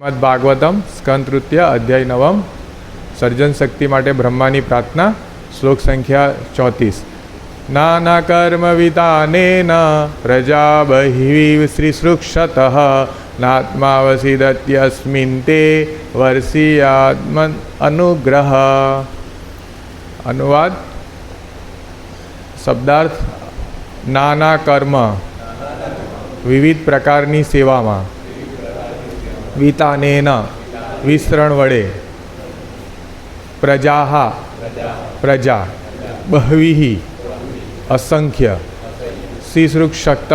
શ્રીમદ ભાગવતમ સ્કંદ તૃતીય અધ્યાય નવમ, સર્જન શક્તિ માટે બ્રહ્માની પ્રાર્થના, શ્લોક સંખ્યા ચોત્રીસ. નાના કર્મ વિતાનેન પ્રજા બહિવિ શ્રીસૃક્ષત નાત્માવસિદત્યસ્મિન તે વર્ષીયાત્મ અનુગ્રહ. અનુવાદ. શબ્દાર્થ, નાના કર્મ. વિવિધ પ્રકારની સેવામાં. વિતાનેન વિસ્તરણ વડે પ્રજાહા પ્રજા બહવી અસંખ્ય શિશૃક્ષક્ત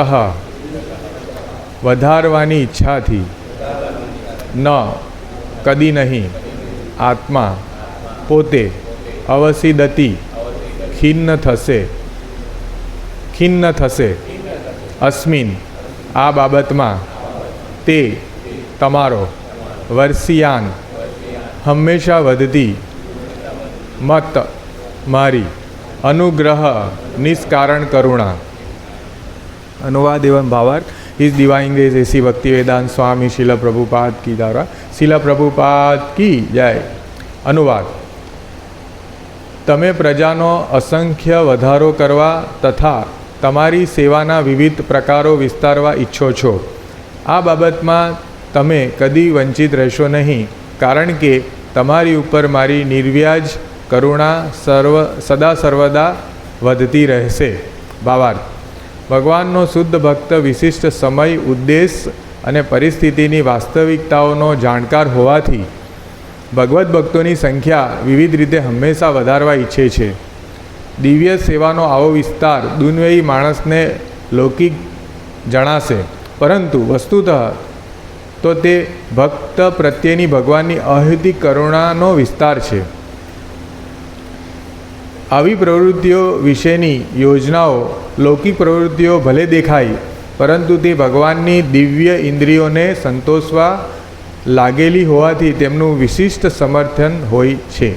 વધારવાની ઈચ્છાથી ન કદી નહીં આત્મા પોતે અવસિદતી ખિન્ન થશે ખિન્ન થશે અસ્મિન આ બાબતમાં તે તમારો વર્ષિયાન હંમેશા વધતી મત મારી અનુગ્રહ નિષ્કારણ કરુણા અનુવાદ એવं ભાવાર્થ इस डिवाइन ग्रेस ऐसी भक्ति वेदांत स्वामी शिल प्रभुपाद की द्वारा शिल प्रभुपाद की जय અનુવાદ તમે પ્રજાનો અસંખ્ય વધારો કરવા તથા તમારી સેવાના વિવિધ પ્રકારો વિસ્તારવા ઈચ્છો છો આ બાબતમાં તમે કદી વંચિત રહેશો નહીં, કારણ કે તમારી ઉપર મારી નિર્વ્યાજ કરુણા સર્વ, સદા સર્વદા વધતી રહેશે. ભાવાર્થ ભગવાનનો શુદ્ધ ભક્ત વિશિષ્ટ સમય, ઉદ્દેશ અને પરિસ્થિતિની વાસ્તવિકતાઓનો જાણકાર હોવાથી ભગવદ્ ભક્તોની સંખ્યા વિવિધ રીતે હંમેશા વધારવા ઈચ્છે છે. દિવ્ય સેવાનો આવો વિસ્તાર દુનવેય માણસને લૌકિક જણાશે. પરંતુ વસ્તુતઃ તો તે ભક્ત પ્રત્યેની ભગવાનની અહેતિક કરુણાનો વિસ્તાર છે. આવી પ્રવૃત્તિઓ વિશેની યોજનાઓ, લૌકિક પ્રવૃત્તિઓ ભલે દેખાય, પરંતુ તે ભગવાનની દિવ્ય ઇન્દ્રિયોને સંતોષવા લાગેલી હોવાથી તેમનું વિશિષ્ટ સમર્થન હોય છે.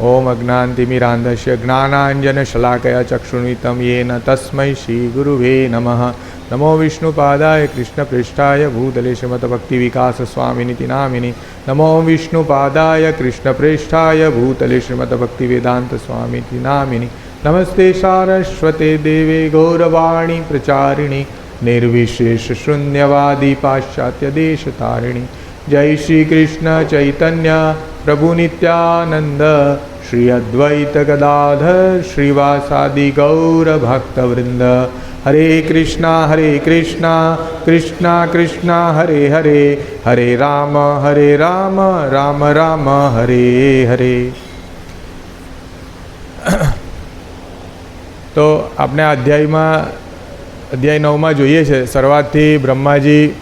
ઓમ અજ્ઞાનતિમિરાંધસ્ય જ્ઞાનાંજન શલાકયા ચક્ષુણિતમ યેન તસ્મૈ શ્રી ગુરુવે નમઃ. નમો વિષ્ણુપાદાય કૃષ્ણપૃષ્ઠાય ભૂતલે શ્રીમદ ભક્તિ વિકાસ સ્વામિનિતિ નામિની નમો વિષ્ણુપાદાય કૃષ્ણપ્રેષ્ઠાય ભૂતલે શ્રીમદ ભક્તિ વેદાંત સ્વામિતિ નામિની નમસ્તે સારસ્વતે દેવે ગૌરવાણી પ્રચારિણી નિર્વિશેષ શૂન્યવાદી પાશ્ચાત્ય દેશ તારિણી જય શ્રી કૃષ્ણ ચૈતન્ય પ્રભુ નિત્યાનંદ શ્રી અદ્વૈત ગદાધર શ્રીવાસાદિ ગૌર ભક્તવૃંદ હરે કૃષ્ણ હરે કૃષ્ણ કૃષ્ણ કૃષ્ણ હરે હરે હરે રામ હરે રામ રામ રામ હરે હરે તો આપણે આ અધ્યાયમાં અધ્યાય નવમાં જોઈએ છે. શરૂઆતથી બ્રહ્માજી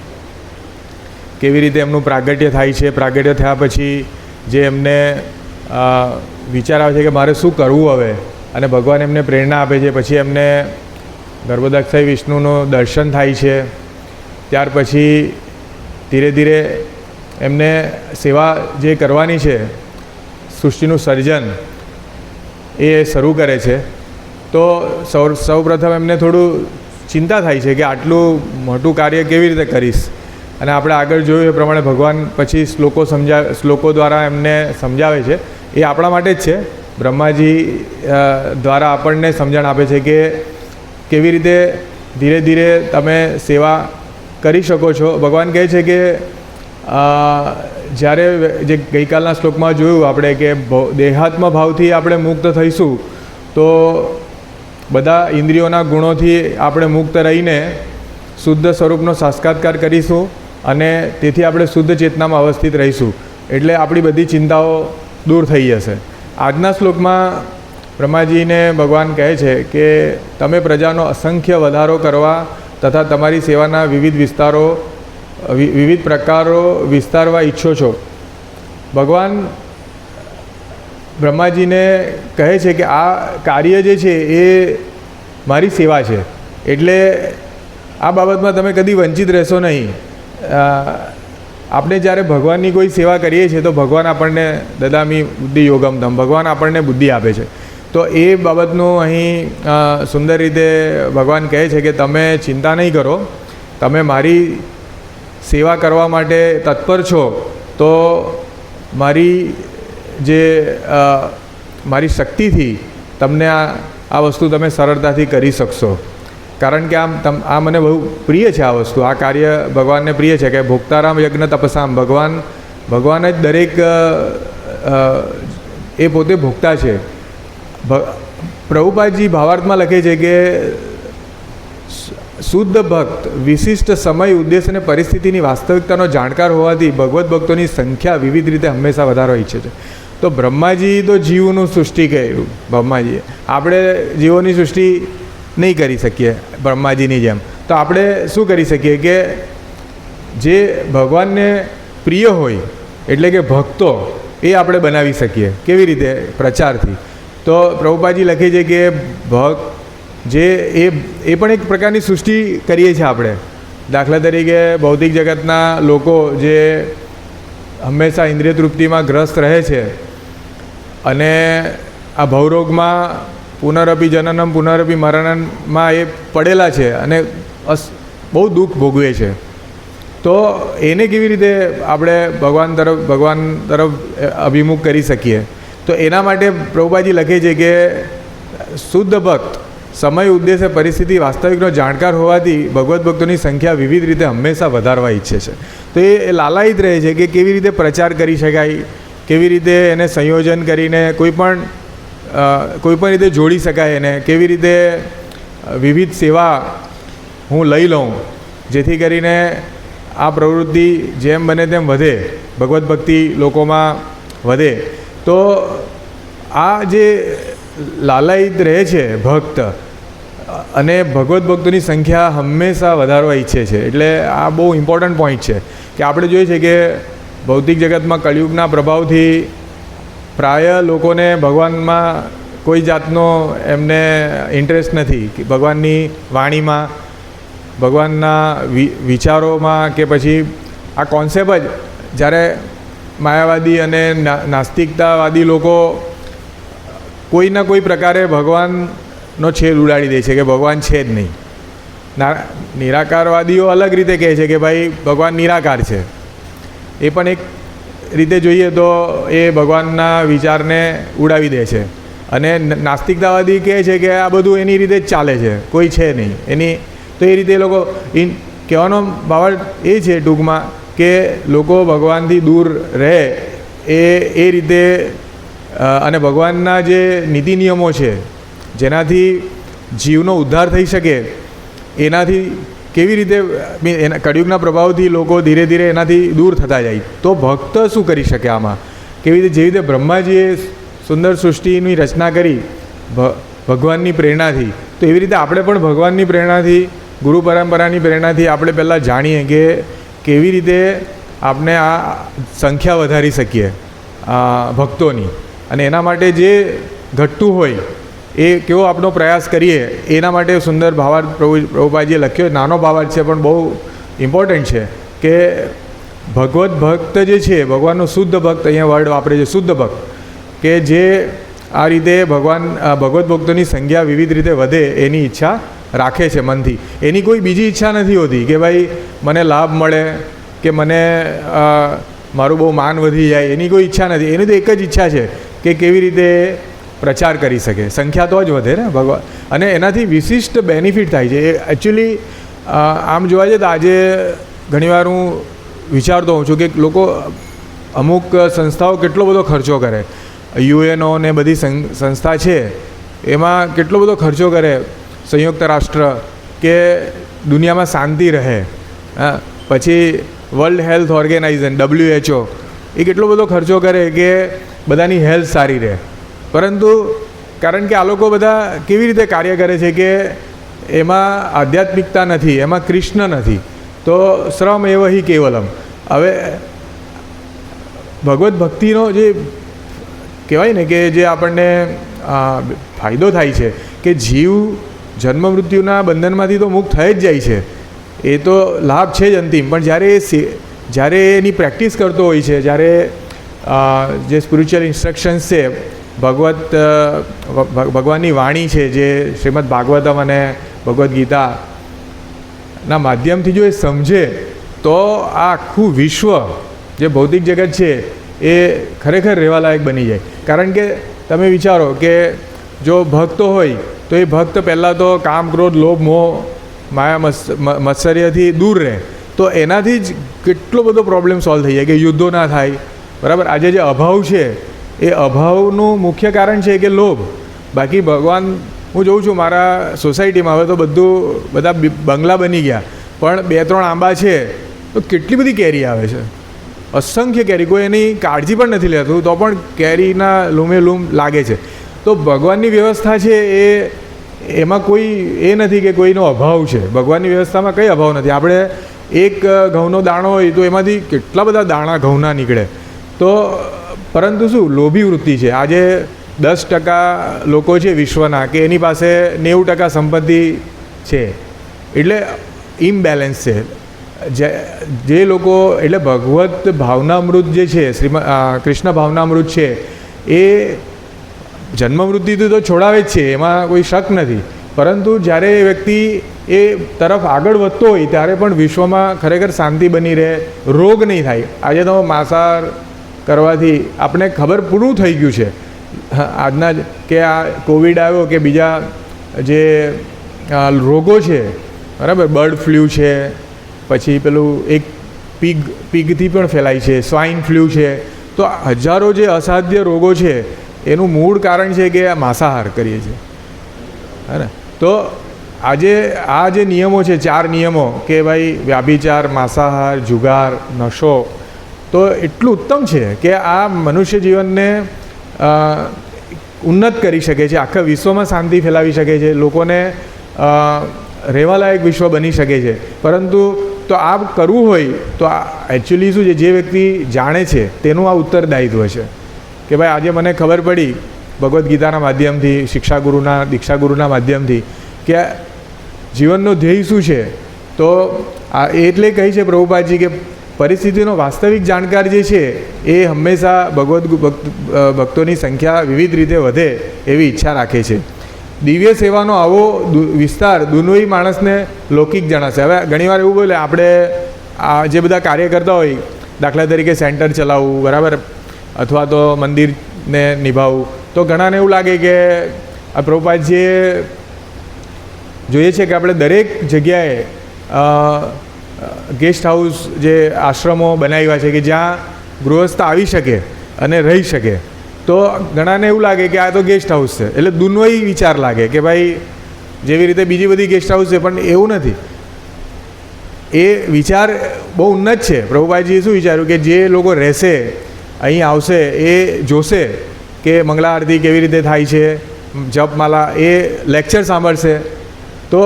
કેવી રીતે એમનું પ્રાગટ્ય થાય છે, પ્રાગટ્ય થયા પછી જે એમને વિચાર આવે છે કે મારે શું કરવું હવે? અને ભગવાન એમને પ્રેરણા આપે છે. પછી એમને ગર્ભદક્ષય વિષ્ણુનું દર્શન થાય છે. ત્યાર પછી ધીરે ધીરે એમને સેવા જે કરવાની છે, સૃષ્ટિનું સર્જન, એ શરૂ કરે છે. તો સૌ સૌપ્રથમ એમને થોડું ચિંતા થાય છે કે આટલું મોટું કાર્ય કેવી રીતે કરીશ? અને આપણે આગળ જોયું એ પ્રમાણે ભગવાન પછી શ્લોકો સમજા, શ્લોકો દ્વારા એમને સમજાવે છે. એ આપણા માટે જ છે. બ્રહ્માજી દ્વારા આપણને સમજણ આપે છે કે કેવી રીતે ધીરે ધીરે તમે સેવા કરી શકો છો? ભગવાન કહે છે કે જ્યારે જે ગઈકાલના શ્લોકમાં જોયું આપણે કે દેહાત્મ ભાવથી આપણે મુક્ત થઈશું, તો બધા ઇન્દ્રિયોના ગુણોથી આપણે મુક્ત રહીને શુદ્ધ સ્વરૂપનો સાક્ષાત્કાર કરીશું અને તેથી આપણે શુદ્ધ ચેતનામાં અવસ્થિત રહીશું. એટલે આપણી બધી ચિંતાઓ દૂર થઈ જશે. આજના શ્લોકમાં બ્રહ્માજીને ભગવાન કહે છે કે તમે પ્રજાનો અસંખ્ય વધારો કરવા તથા તમારી સેવાના વિવિધ વિસ્તારો વિવિધ પ્રકારો વિસ્તારવા ઈચ્છો છો. ભગવાન બ્રહ્માજીને કહે છે કે આ કાર્ય જે છે એ મારી સેવા છે. એટલે આ બાબતમાં તમે કદી વંચિત રહેશો નહીં. આપણે જ્યારે ભગવાનની કોઈ સેવા કરીએ છીએ તો ભગવાન આપણને દદામી બુદ્ધિ યોગમધમ ભગવાન આપણને બુદ્ધિ આપે છે. તો એ બાબતનું અહીં સુંદર રીતે ભગવાન કહે છે કે તમે ચિંતા નહીં કરો, તમે મારી સેવા કરવા માટે તત્પર છો, તો મારી જે મારી શક્તિથી તમને આ આ વસ્તુ તમે સરળતાથી કરી શકશો. કારણ કે આમ તમ, આ મને બહુ પ્રિય છે આ વસ્તુ, આ કાર્ય ભગવાનને પ્રિય છે કે ભોક્તારામ યજ્ઞ તપસામ, ભગવાન ભગવાન જ દરેક એ પોતે ભોગતા છે. પ્રભુપાદજી ભાવાર્થમાં લખે છે કે શુદ્ધ ભક્ત, વિશિષ્ટ સમય, ઉદ્દેશ અને પરિસ્થિતિની વાસ્તવિકતાનો જાણકાર હોવાથી ભગવત ભક્તોની સંખ્યા વિવિધ રીતે હંમેશા વધારો ઈચ્છે છે. તો બ્રહ્માજી તો જીવનું સૃષ્ટિ કર્યું, બ્રહ્માજીએ. આપણે જીવોની સૃષ્ટિ નહીં કરી શકીએ, બ્રહ્માજીની જેમ. તો આપણે શું કરી શકીએ કે, જે ભગવાનને પ્રિય હોય, એટલે કે ભક્તો, એ આપણે બનાવી શકીએ. કેવી રીતે? પ્રચારથી. તો પ્રભુપાજી લખે છે કે ભક્ત જે એ એ પણ એક પ્રકારની સૃષ્ટિ કરીએ છીએ આપણે. દાખલા તરીકે ભૌતિક જગતના લોકો જે હંમેશા ઇન્દ્રિય તૃપ્તિમાં ગ્રસ્ત રહે છે અને આ ભવરોગમાં પુનરપી જનનમ પુનરપી મરણમાં એ પડેલા છે અને અસ, બહુ દુઃખ ભોગવે છે. તો એને કેવી રીતે આપણે ભગવાન તરફ ભગવાન તરફ અભિમુખ કરી શકીએ? તો એના માટે પ્રભુબાજી લખે છે કે શુદ્ધ ભક્ત સમય ઉદ્દેશે પરિસ્થિતિ વાસ્તવિકનો જાણકાર હોવાથી ભગવત ભક્તોની સંખ્યા વિવિધ રીતે હંમેશા વધારવા ઈચ્છે છે. તો એ લાલાયિત રહે છે કે કેવી રીતે પ્રચાર કરી શકાય કેવી રીતે એને સંયોજન કરીને કોઈ પણ અ, રીતે જોડી શકાય એને કેવી રીતે વિવિધ સેવા હું લઈ લઉં જેથી કરીને આ પ્રવૃત્તિ જેમ બને તેમ વધે ભગવત ભક્તિ લોકોમાં વધે. તો આ જે લાલાયિત રહે છે ભક્ત, અને ભગવત ભક્તોની સંખ્યા હંમેશા વધારવા ઈચ્છે છે. એટલે આ બહુ ઇમ્પોર્ટન્ટ પોઈન્ટ છે કે આપણે જોઈએ છે કે ભૌતિક જગતમાં કળિયુગના પ્રભાવથી પ્રાય લોકોને ભગવાનમાં કોઈ જાતનો એમને ઇન્ટરેસ્ટ નથી કે ભગવાનની વાણીમાં, ભગવાનના વિચારોમાં કે પછી આ કોન્સેપ્ટ જ જ્યારે માયાવાદી અને નાસ્તિકતાવાદી લોકો કોઈના કોઈ પ્રકારે ભગવાનનો છેદ ઉડાડી દે છે કે ભગવાન છે જ નહીં. ના, નિરાકારવાદીઓ અલગ રીતે કહે છે કે ભાઈ ભગવાન નિરાકાર છે. એ પણ એક રીતે જોઈએ તો એ ભગવાનના વિચારને ઉડાવી દે છે. અને નાસ્તિકતાવાદી કહે છે કે આ બધું એની રીતે જ ચાલે છે, કોઈ છે નહીં. એની, તો એ રીતે એ લોકો કહેવાનો ભાવ એ છે ટૂંકમાં કે લોકો ભગવાનથી દૂર રહે, એ એ રીતે અને ભગવાનના જે નીતિ નિયમો છે, જેનાથી જીવનો ઉદ્ધાર થઈ શકે, એનાથી કેવી રીતે એના કળિયુગના પ્રભાવથી લોકો ધીરે ધીરે એનાથી દૂર થતા જાય. તો ભક્ત શું કરી શકે આમાં? કેવી રીતે, જેવી રીતે બ્રહ્માજીએ સુંદર સૃષ્ટિની રચના કરી ભગવાનની પ્રેરણાથી, તો એવી રીતે આપણે પણ ભગવાનની પ્રેરણાથી, ગુરુ પરંપરાની પ્રેરણાથી આપણે પહેલાં જાણીએ કે કેવી રીતે આપણે આ સંખ્યા વધારી શકીએ ભક્તોની. અને એના માટે જે ઘટતું હોય, એ કેવો આપણો પ્રયાસ કરીએ, એના માટે સુંદર ભાવાર્થ પ્રભુ પ્રભુપાજીએ લખ્યો. નાનો ભાવાર્થ છે, પણ બહુ ઇમ્પોર્ટન્ટ છે કે ભગવત ભક્ત જે છે, ભગવાનનો શુદ્ધ ભક્ત, અહીંયા વર્ડ વાપરે છે, શુદ્ધ ભક્ત, કે જે આ રીતે ભગવાન ભગવદ્ ભક્તોની સંખ્યા વિવિધ રીતે વધે એની ઈચ્છા રાખે છે મનથી. એની કોઈ બીજી ઈચ્છા નથી હોતી કે ભાઈ મને લાભ મળે, કે મને મારું બહુ માન વધી જાય, એની કોઈ ઈચ્છા નથી. એની તો એક જ ઈચ્છા છે કે કેવી રીતે પ્રચાર કરી શકે. સંખ્યા તો જ વધે ને ભગવાન. અને એનાથી વિશિષ્ટ બેનિફિટ થાય છે. એ એકચ્યુઅલી આમ જોવા જઈએ તો આજે ઘણીવાર હું વિચારતો હોઉં છું કે લોકો અમુક સંસ્થાઓ કેટલો બધો ખર્ચો કરે. યુએનઓ ને બધી સંસ્થા છે, એમાં કેટલો બધો ખર્ચો કરે. સંયુક્ત રાષ્ટ્ર કે દુનિયામાં શાંતિ રહે હા, પછી વર્લ્ડ હેલ્થ ઓર્ગેનાઇઝેશન ડબલ્યુએચઓ એ કેટલો બધો ખર્ચો કરે કે બધાની હેલ્થ સારી રહે. પરંતુ કારણ કે આ લોકો બધા કેવી રીતે કાર્ય કરે છે કે એમાં આધ્યાત્મિકતા નથી એમાં કૃષ્ણ નથી તો શ્રમ એવ હિ કેવલમ. હવે ભગવત ભક્તિનો જે કહેવાય ને કે જે આપણને ફાયદો થાય છે કે જીવ જન્મ મૃત્યુના બંધનમાંથી તો મુક્ત થઈ જ જાય છે. એ તો લાભ છે જ અંતિમ. પણ જ્યારે એ જ્યારે એની પ્રેક્ટિસ કરતો હોય છે, જ્યારે જે સ્પિરિચ્યુઅલ ઇન્સ્ટ્રક્શન્સ છે, ભગવત ભગવાનની વાણી છે, જે શ્રીમદ ભાગવતમ અને ભગવદ્ ગીતા ના માધ્યમથી જો એ સમજે, તો આ આખું વિશ્વ, જે ભૌતિક જગત છે, એ ખરેખર રહેવાલાયક બની જાય. કારણ કે તમે વિચારો કે જો ભક્તો હોય તો એ ભક્ત પહેલાં તો કામ, ક્રોધ, લોભ, મોહ, માયા મત્સર્યથી દૂર રહે. તો એનાથી જ કેટલો બધો પ્રોબ્લેમ સોલ્વ થઈ જાય કે યુદ્ધો ના થાય. બરાબર? આજે જે અભાવ છે, એ અભાવનું મુખ્ય કારણ છે કે લોભ. બાકી ભગવાન, હું જોઉં છું મારા સોસાયટીમાં હવે તો બધું, બધા બંગલા બની ગયા. પણ બે ત્રણ આંબા છે, તો કેટલી બધી કેરી આવે છે. અસંખ્ય કેરી. કોઈ એની કાળજી પણ નથી લેતું, તો પણ કેરીના લૂમે લૂમ લાગે છે. તો ભગવાનની વ્યવસ્થા છે એ, એમાં કોઈ, એ નથી કે કોઈનો અભાવ છે. ભગવાનની વ્યવસ્થામાં કંઈ અભાવ નથી. આપણે એક ઘઉંનો દાણો હોય તો એમાંથી કેટલા બધા દાણા ઘઉંના નીકળે. તો, પરંતુ શું, લોભી વૃત્તિ છે. આજે દસ ટકા લોકો છે વિશ્વના કે એની પાસે નેવું ટકા સંપત્તિ છે. એટલે ઇમ્બેલેન્સ છે. જે જે લોકો, એટલે ભગવત ભાવનામૃત જે છે, શ્રીમદ કૃષ્ણ ભાવનામૃત છે, એ જન્મ મૃત્યુથી તો છોડાવે જ છે, એમાં કોઈ શક નથી. પરંતુ જ્યારે એ વ્યક્તિ એ તરફ આગળ વધતો હોય, ત્યારે પણ વિશ્વમાં ખરેખર શાંતિ બની રહે, રોગ નહીં થાય. આજે તો માંસાહાર કરવાથી આપણે ખબર પૂરું થઈ ગયું છે. આજના કે આ કોવિડ આવ્યો કે બીજા જે રોગો છે, બરાબર, બર્ડ ફ્લૂ છે, પછી પેલું એક પીગ, પીગથી પણ ફેલાય છે સ્વાઇન ફ્લૂ છે. તો હજારો જે અસાધ્ય રોગો છે એનું મૂળ કારણ છે કે માંસાહાર કરીએ છીએ. હે ને? તો આજે, આ જે નિયમો છે, ચાર નિયમો કે ભાઈ વ્યાભિચાર, માંસાહાર, જુગાર, નશો, તો એટલું ઉત્તમ છે કે આ મનુષ્ય જીવનને ઉન્નત કરી શકે છે, આખા વિશ્વમાં શાંતિ ફેલાવી શકે છે, લોકોને રહેવાલાયક વિશ્વ બની શકે છે. પરંતુ તો આ કરવું હોય તો આ એકચ્યુઅલી શું છે, જે વ્યક્તિ જાણે છે, તેનું આ ઉત્તરદાયિત્વ છે. કે ભાઈ આજે મને ખબર પડી ભગવદ્ ગીતાના માધ્યમથી શિક્ષા ગુરુના દીક્ષા ગુરુના માધ્યમથી કે જીવનનો ધ્યેય શું છે? તો આ એટલે કહી છે પ્રભુપાદજી કે પરિસ્થિતિનો વાસ્તવિક જાણકાર જે છે એ હંમેશા ભગવદ્ ભક્તોની સંખ્યા વિવિધ રીતે વધે એવી ઈચ્છા રાખે છે. દિવ્ય સેવાનો આવો વિસ્તાર દુનોઈ માણસને લૌકિક જણાશે. હવે ઘણીવાર એવું બોલે, આપણે આ જે બધા કાર્ય કરતા હોય, દાખલા તરીકે સેન્ટર ચલાવવું, બરાબર? અથવા તો મંદિરને નિભાવવું તો ઘણાને એવું લાગે કે આ પ્રભુપાદજીએ જોઈએ છે કે આપણે દરેક જગ્યાએ ગેસ્ટ હાઉસ જે આશ્રમો બનાવ્યા છે કે જ્યાં ગૃહસ્થ આવી શકે અને રહી શકે. તો ઘણાને એવું લાગે કે આ તો ગેસ્ટ હાઉસ છે. એટલે દુનોઈ વિચાર લાગે કે ભાઈ, જેવી રીતે બીજી બધી ગેસ્ટ હાઉસ છે, પણ એવું નથી. એ વિચાર બહુ ઉન્નત છે. પ્રભુભાઈજીએ શું વિચાર્યું કે જે લોકો રહેશે અહીં આવશે એ જોશે કે મંગળા આરતી કેવી રીતે થાય છે, જપમાલા એ લેક્ચર સાંભળશે. તો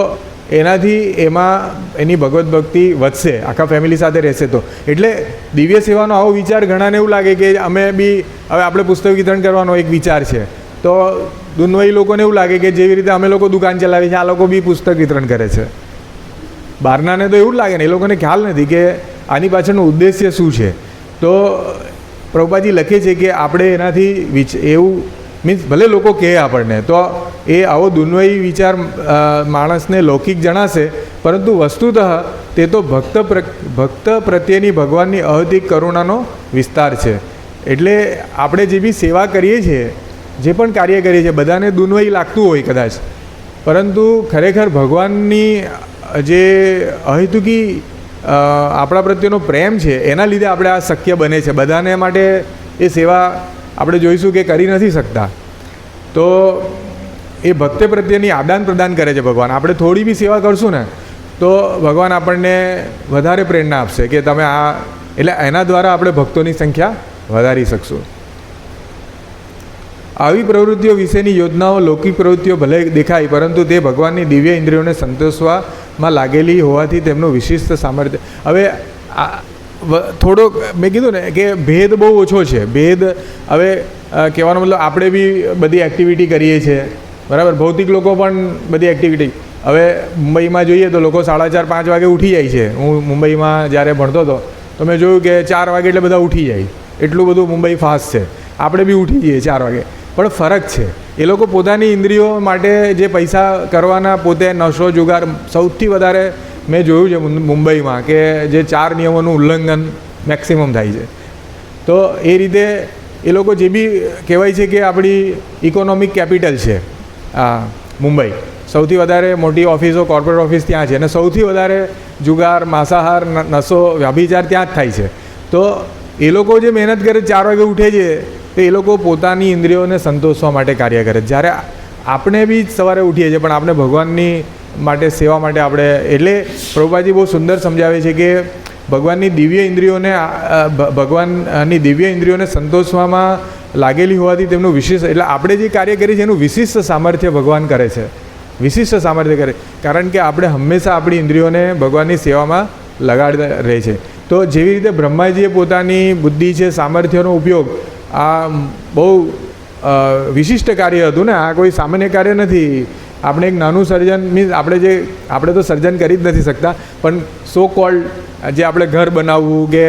એનાથી એમાં એની ભગવત ભક્તિ વધશે, આખા ફેમિલી સાથે રહેશે તો. એટલે દિવ્ય સેવાનો આવો વિચાર ઘણાને એવું લાગે કે અમે બી હવે આપણે પુસ્તક વિતરણ કરવાનો એક વિચાર છે. તો દુનવાઈ લોકોને એવું લાગે કે જેવી રીતે અમે લોકો દુકાન ચલાવીએ છીએ, આ લોકો બી પુસ્તક વિતરણ કરે છે. બહારનાને તો એવું જ લાગે ને, એ લોકોને ખ્યાલ નથી કે આની પાછળનો ઉદ્દેશ્ય શું છે. તો પ્રભુપાજી લખે છે કે આપણે એનાથી વિચ, એવું મીન્સ ભલે લોકો કહે આપણને, તો એ આવો દુન્વયી વિચાર માણસને લૌકિક જણાશે, પરંતુ વસ્તુતઃ તે તો ભક્ત પ્ર, ભક્ત પ્રત્યેની ભગવાનની અહધિક કરુણાનો વિસ્તાર છે. એટલે આપણે જે બી સેવા કરીએ છીએ, જે પણ કાર્ય કરીએ છીએ, બધાને દુન્વયી લાગતું હોય કદાચ. પરંતુ ખરેખર ભગવાનની જે અહેતુકી આપણા પ્રત્યેનો પ્રેમ છે, એના લીધે આપણે આ શક્ય બને છે. બધાને માટે એ સેવા આપણે જોઈશું કે કરી નથી શકતા. તો એ ભક્ત પ્રત્યેની આદાન પ્રદાન કરે છે ભગવાન. આપણે થોડી બી સેવા કરશું ને, તો ભગવાન આપણને વધારે પ્રેરણા આપશે કે તમે આ, એટલે એના દ્વારા આપણે ભક્તોની સંખ્યા વધારી શકશું. આવી પ્રવૃત્તિઓ વિશેની યોજનાઓ, લૌકિક પ્રવૃત્તિઓ ભલે દેખાય, પરંતુ તે ભગવાનની દિવ્ય ઇન્દ્રિયોને સંતોષવામાં લાગેલી હોવાથી તેમનું વિશિષ્ટ સામર્થ્ય. હવે આ થોડોક, મેં કીધું ને કે ભેદ બહુ ઓછો છે. ભેદ, હવે કહેવાનો મતલબ આપણે બી બધી એક્ટિવિટી કરીએ છીએ. બરાબર? ભૌતિક લોકો પણ બધી એક્ટિવિટી હવે મુંબઈમાં જોઈએ તો લોકો સાડા ચાર, પાંચ વાગે ઉઠી જાય છે. હું મુંબઈમાં જ્યારે ભણતો હતો, તો મેં જોયું કે ચાર વાગે એટલે બધા ઉઠી જાય. એટલું બધું મુંબઈ ફાસ્ટ છે. આપણે બી ઉઠી જઈએ ચાર વાગે. પણ ફરક છે. એ લોકો પોતાની ઇન્દ્રિયો માટે જે પૈસા કરવાના પોતે નશો જુગાર સૌથી વધારે મેં જોયું છે મુંબઈમાં કે જે ચાર નિયમોનું ઉલ્લંઘન મેક્સિમમ થાય છે. તો એ રીતે એ લોકો જે બી કહેવાય છે કે આપણી ઇકોનોમિક કેપિટલ છે, આ મુંબઈ. સૌથી વધારે મોટી ઓફિસો કોર્પોરેટ ઓફિસ ત્યાં છે અને સૌથી વધારે જુગાર, માંસાહાર નશો, વ્યભિચાર ત્યાં જ થાય છે. તો એ લોકો જે મહેનત કરે ચાર વાગે ઉઠે છે, તો એ લોકો પોતાની ઇન્દ્રિયોને સંતોષવા માટે કાર્ય કરે જ્યારે આપણે બી સવારે ઉઠીએ છીએ, પણ આપણે ભગવાનની માટે સેવા માટે આપણે, એટલે પ્રભુપાજી બહુ સુંદર સમજાવે છે કે ભગવાનની દિવ્ય ઇન્દ્રિયોને ભગવાનની દિવ્ય ઇન્દ્રિયોને સંતોષવામાં લાગેલી હોવાથી તેમનું વિશિષ્ટ, એટલે આપણે જે કાર્ય કરીએ છીએ, એનું વિશિષ્ટ સામર્થ્ય ભગવાન કરે છે. વિશિષ્ટ સામર્થ્ય કરે. કારણ કે આપણે હંમેશા આપણી ઇન્દ્રિયોને ભગવાનની સેવામાં લગાડતા રહે છે. તો જેવી રીતે બ્રહ્માજીએ પોતાની બુદ્ધિ છે, સામર્થ્યનો ઉપયોગ, આ બહુ વિશિષ્ટ કાર્ય હતું ને, આ કોઈ સામાન્ય કાર્ય નથી. આપણે એક નાનું સર્જન મીન્સ આપણે જે, આપણે તો સર્જન કરી જ નથી શકતા, પણ સો કોલ્ડ જે આપણે ઘર બનાવવું કે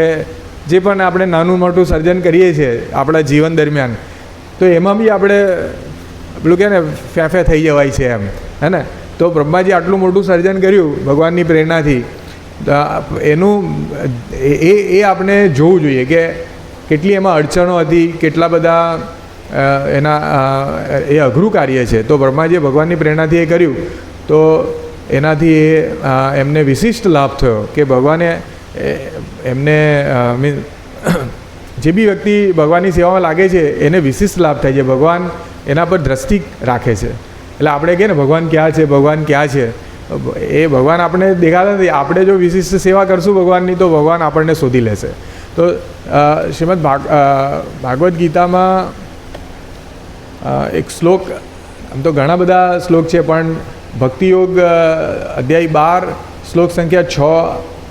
જે પણ આપણે નાનું મોટું સર્જન કરીએ છીએ આપણા જીવન દરમિયાન, તો એમાં બી આપણે પેલું કહે ને, ફેફે થઈ જવાય છે એમ, હે ને? તો બ્રહ્માજી આટલું મોટું સર્જન કર્યું ભગવાનની પ્રેરણાથી એનું, એ, એ- આપણે જોવું જોઈએ કે કેટલી એમાં અડચણો હતી, કેટલા બધા એના એ અઘરું કાર્ય છે. તો બ્રહ્માજીએ ભગવાનની પ્રેરણાથી એ કર્યું. તો એનાથી એ એમને વિશિષ્ટ લાભ થયો કે ભગવાને એમને મીન, જે બી વ્યક્તિ ભગવાનની સેવામાં લાગે છે, એને વિશિષ્ટ લાભ થાય છે. ભગવાન એના પર દ્રષ્ટિ રાખે છે. એટલે આપણે કહે ને, ભગવાન ક્યાં છે, ભગવાન ક્યાં છે? એ ભગવાન આપણે દેખાતા નથી. આપણે જો વિશિષ્ટ સેવા કરશું ભગવાનની, તો ભગવાન આપણને શોધી લેશે. તો શ્રીમદ ભાગ ભાગવદ્ ગીતામાં એક શ્લોક, આમ તો ઘણા બધા શ્લોક છે, પણ ભક્તિયોગ અધ્યાય બાર, શ્લોક સંખ્યા છ,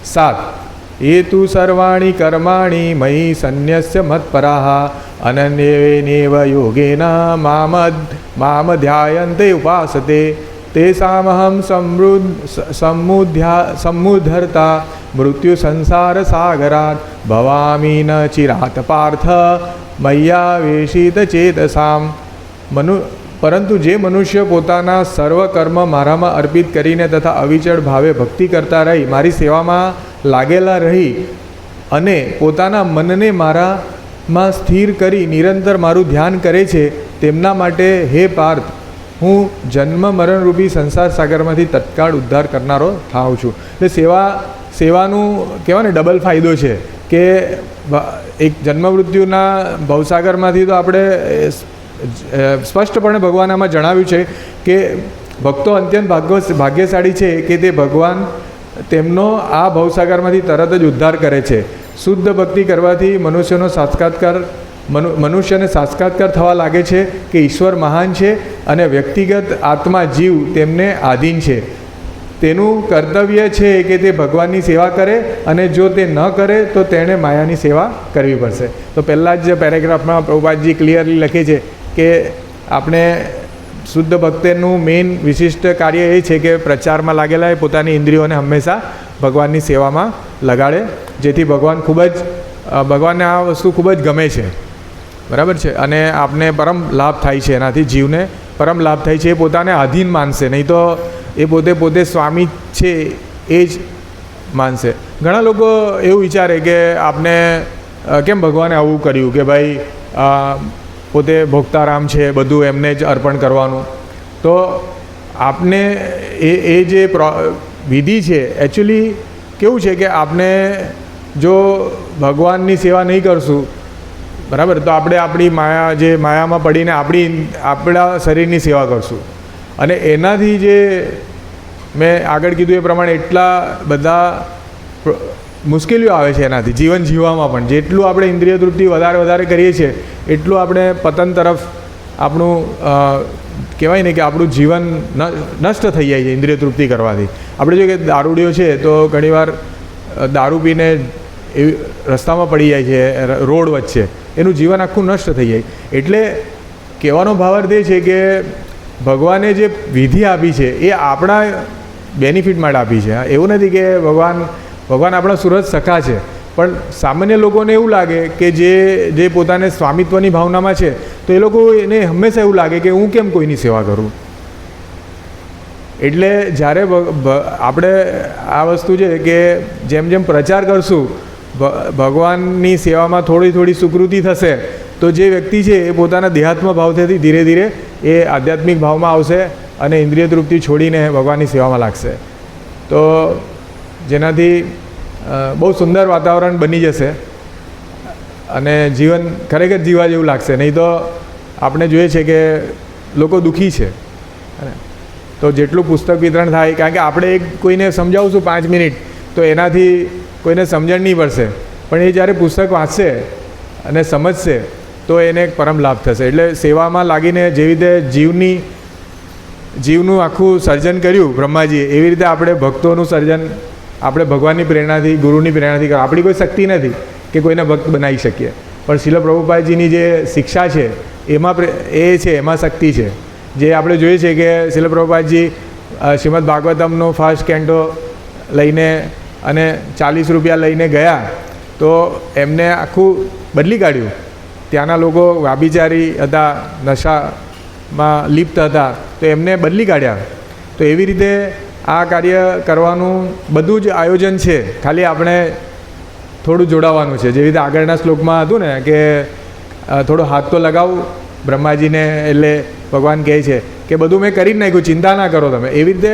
સાત. એ તુ સર્વાણી કર્માણી મયી સંન્યસ્ય મત્પરાહ અનન્યેનેવ યોગેના મામદ મામ ધ્યાયંતે ઉપાસતે તેષામહં સમૃદ્ધ સમુધ્યા સમુદ્ધરતા મૃત્યુ સંસાર સાગરાત ભવામી ન ચિરાત પાર્થ મય્યાવેશિત ચેતસામ મનુ પરંતુ જે મનુષ્ય પોતાના સર્વ કર્મ મારામાં અર્પિત કરીને તથા અવિચળ ભાવે ભક્તિ કરતા રહી મારી સેવામાં લાગેલા રહી અને પોતાના મનને મારામાં સ્થિર કરી નિરંતર મારું ધ્યાન કરે છે તેમના માટે હે પાર્થ હું જન્મ મરણરૂપી સંસાર સાગરમાંથી તત્કાળ ઉદ્ધાર કરનારો થાઉં છું. એટલે સેવા, સેવાનું કહેવાય ને ડબલ ફાયદો છે કે એક જન્મ મૃત્યુના ભવસાગરમાંથી તો આપણે સ્પષ્ટપણે ભગવાન આમાં જણાવ્યું છે કે ભક્તો અત્યંત ભાગ્ય, ભાગ્યશાળી છે કે તે ભગવાન તેમનો આ ભવસાગરમાંથી તરત જ ઉદ્ધાર કરે છે. શુદ્ધ ભક્તિ કરવાથી મનુષ્યનો સાક્ષાત્કાર મનુ, મનુષ્યને સાક્ષાત્કાર થવા લાગે છે કે ઈશ્વર મહાન છે અને વ્યક્તિગત આત્મા જીવ તેમને આધીન છે. તેનું કર્તવ્ય છે કે તે ભગવાનની સેવા કરે અને જો તે ન કરે તો તેણે માયાની સેવા કરવી પડશે. તો પહેલાં જ પેરેગ્રાફમાં પ્રભુપાદજી ક્લિયરલી લખે છે કે આપણે શુદ્ધ ભક્તનું મેઇન વિશિષ્ટ કાર્ય એ છે કે પ્રચારમાં લાગેલા એ પોતાની ઇન્દ્રિયોને હંમેશા ભગવાનની સેવામાં લગાડે, જેથી ભગવાન ખૂબ જ ભગવાનને આ વસ્તુ ખૂબ જ ગમે છે. બરાબર છે? અને આપને પરમ લાભ થાય છે એનાથી જીવને. પરમ લાભ થાય છે એ પોતાને આધીન માનશે, નહીં તો એ પોતે પોતે સ્વામી છે એ જ માનશે. ઘણા લોકો એવું વિચારે કે આપને કેમ ભગવાને આવું કર્યું કે ભાઈ પોતે ભોગતારામ છે, બધું એમને જ અર્પણ કરવાનું? તો આપને એ એ જે પ્રો, વિધિ છે એકચ્યુઅલી કેવું છે કે આપને જો ભગવાનની સેવા નહીં કરશું બરાબર? તો આપણે આપણી માયા જે માયામાં પડીને આપણી આપણા શરીરની સેવા કરશું. અને એનાથી જે મેં આગળ કીધું એ પ્રમાણે એટલા બધા મુશ્કેલીઓ આવે છે એનાથી, જીવન જીવવામાં પણ. જેટલું આપણે ઇન્દ્રિય તૃપ્તિ વધારે વધારે કરીએ છીએ, એટલું આપણે પતન તરફ આપણું કહેવાય ને કે આપણું જીવન નષ્ટ થઈ જાય છે ઇન્દ્રિય તૃપ્તિ કરવાથી. આપણે જો કે દારૂડિયો છે તો ઘણીવાર દારૂ પીને એવી રસ્તામાં પડી જાય છે, રોડ વચ્ચે. એનું જીવન આખું નષ્ટ થઈ જાય. એટલે કહેવાનો ભાવાર્થ એ છે કે ભગવાને જે વિધિ આપી છે, એ આપણા બેનિફિટ માટે આપી છે. એવું નથી કે ભગવાન ભગવાન આપણા સુરત સખા છે. પણ સામાન્ય લોકોને એવું લાગે કે જે જે પોતાને સ્વામિત્વની ભાવનામાં છે, તો એ લોકો એને હંમેશા એવું લાગે કે હું કેમ કોઈની સેવા કરું? એટલે જ્યારે આપણે આ વસ્તુ છે કે જેમ જેમ પ્રચાર કરશું ભગવાનની સેવામાં થોડી થોડી સુકૃતિ થશે, તો જે વ્યક્તિ છે એ પોતાના દેહાત્મ ભાવથી ધીરે ધીરે એ આધ્યાત્મિક ભાવમાં આવશે અને ઇન્દ્રિય તૃપ્તિ છોડીને ભગવાનની સેવામાં લાગશે. તો જેનાથી બહુ સુંદર વાતાવરણ બની જશે અને જીવન ખરેખર જીવા જેવું લાગશે. નહીં તો આપણે જોઈએ છે કે લોકો દુઃખી છે. તો જેટલું પુસ્તક વિતરણ થાય, કારણ કે આપણે એક કોઈને સમજાવશું પાંચ મિનિટ, તો એનાથી કોઈને સમજણ નહીં પડશે. પણ એ જ્યારે પુસ્તક વાંચશે અને સમજશે, તો એને એક પરમ લાભ થશે. એટલે સેવામાં લાગીને જેવી રીતે જીવની, જીવનું આખું સર્જન કર્યું બ્રહ્માજીએ, એવી રીતે આપણે ભક્તોનું સર્જન, આપણે ભગવાનની પ્રેરણાથી, ગુરુની પ્રેરણાથી કરો આપણી કોઈ શક્તિ નથી કે કોઈને ભક્ત બનાવી શકીએ. પણ શિલ પ્રભુપાદજીની જે શિક્ષા છે, એમાં એ છે, એમાં શક્તિ છે. જે આપણે જોઈએ છે કે શિલ પ્રભુપાદજી શ્રીમદ ભાગવતમનો ફર્સ્ટ કેન્ટો લઈને અને ચાલીસ રૂપિયા લઈને ગયા, તો એમને આખું બદલી કાઢ્યું. ત્યાંના લોકો વાબીચારી હતા, નશામાં લિપ્ત હતા, તો એમને બદલી કાઢ્યા. તો એવી રીતે આ કાર્ય કરવાનું બધું જ આયોજન છે. ખાલી આપણે થોડું જોડાવાનું છે. જેવી રીતે આગળના શ્લોકમાં હતું ને કે થોડો હાથ તો લગાવું બ્રહ્માજીને, એટલે ભગવાન કહે છે કે બધું મેં કરી જ નાખ્યું, ચિંતા ના કરો તમે. એવી રીતે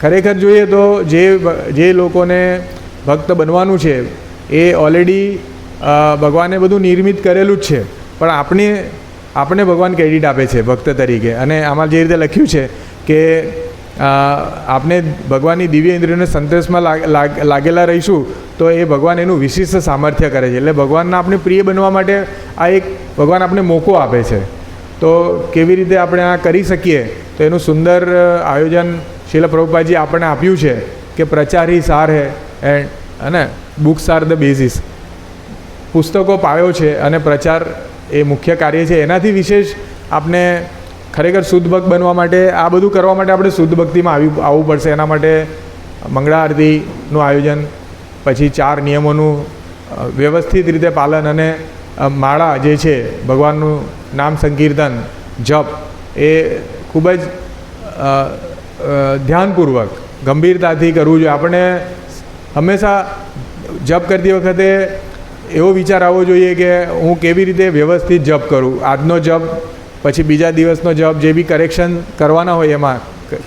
ખરેખર જોઈએ તો જે જે લોકોને ભક્ત બનવાનું છે, એ ઓલરેડી ભગવાને બધું નિર્મિત કરેલું જ છે. પણ આપણે આપણે ભગવાન ક્રેડિટ આપે છે ભક્ત તરીકે. અને આમાં જે રીતે લખ્યું છે કે આપણે ભગવાનની દિવ્ય ઇન્દ્રિયોને સંતોષમાં લાગ- લાગ- લાગેલા રહીશું, તો એ ભગવાન એનું વિશિષ્ટ સામર્થ્ય કરે છે. એટલે ભગવાનના આપણે પ્રિય બનવા માટે આ એક ભગવાન આપણે મોકો આપે છે. તો કેવી રીતે આપણે આ કરી શકીએ? તો એનું સુંદર આયોજન શીલ પ્રભુપાદજી આપણને આપ્યું છે કે પ્રચાર હી સાર હે એન્ડ અને બુક્સ આર ધ બેઝિસ પુસ્તકો પાયો છે અને પ્રચાર એ મુખ્ય કાર્ય છે. એનાથી વિશેષ આપણે ખરેખર શુદ્ધ ભક્ત બનવા માટે, આ બધું કરવા માટે આપણે શુદ્ધ ભક્તિમાં આવી, આવવું પડશે. એના માટે મંગળા આરતીનું આયોજન, પછી ચાર નિયમોનું વ્યવસ્થિત રીતે પાલન અને માળા જે છે, ભગવાનનું નામ સંકીર્તન, જપ, એ ખૂબ જ ધ્યાનપૂર્વક, ગંભીરતાથી કરવું જોઈએ. આપણે હંમેશા જપ કરતી વખતે એવો વિચાર આવવો જોઈએ કે હું કેવી રીતે વ્યવસ્થિત જપ કરું. આજનો જપ, પછી બીજા દિવસનો જપ, જે બી કરેક્શન કરવાના હોય એમાં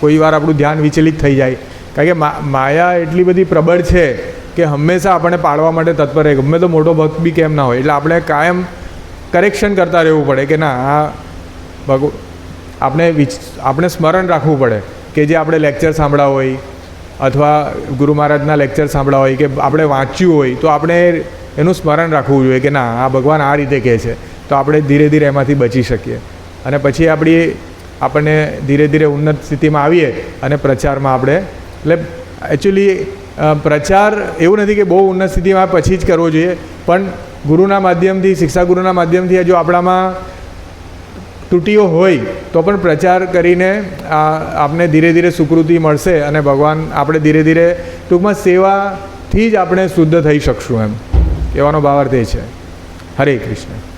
કોઈ વાર આપણું ધ્યાન વિચલિત થઈ જાય. કારણ કે માયા એટલી બધી પ્રબળ છે કે હંમેશા આપણને પાડવા માટે તત્પર રહે. ગમે તો મોટો ભક્ત બી કેમ ના હોય. એટલે આપણે કાયમ કરેક્શન કરતા રહેવું પડે કે ના, આ આપણે આપણે સ્મરણ રાખવું પડે. કે જે આપણે લેક્ચર સાંભળ્યા હોય, અથવા ગુરુ મહારાજના લેક્ચર સાંભળ્યા હોય, કે આપણે વાંચ્યું હોય, તો આપણે એનું સ્મરણ રાખવું જોઈએ કે ના, આ ભગવાન આ રીતે કહે છે. તો આપણે ધીરે ધીરે એમાંથી બચી શકીએ. અને પછી આપણી આપણને ધીરે ધીરે ઉન્નત સ્થિતિમાં આવીએ અને પ્રચારમાં આપણે, એટલે એકચ્યુઅલી પ્રચાર એવું નથી કે બહુ ઉન્નત સ્થિતિમાં પછી જ કરવો જોઈએ, પણ ગુરુના માધ્યમથી શિક્ષા ગુરુના માધ્યમથી જો આપણામાં ત્રુટીઓ હોય તો પણ પ્રચાર કરીને આપને ધીરે ધીરે સુકૃતિ મળશે અને ભગવાન આપણે ધીરે ધીરે ટૂંકમાં સેવાથી જ આપણે શુદ્ધ થઈ શકશું એમ. કહેવાનો ભાવાર્થ એ છે. હરે કૃષ્ણ.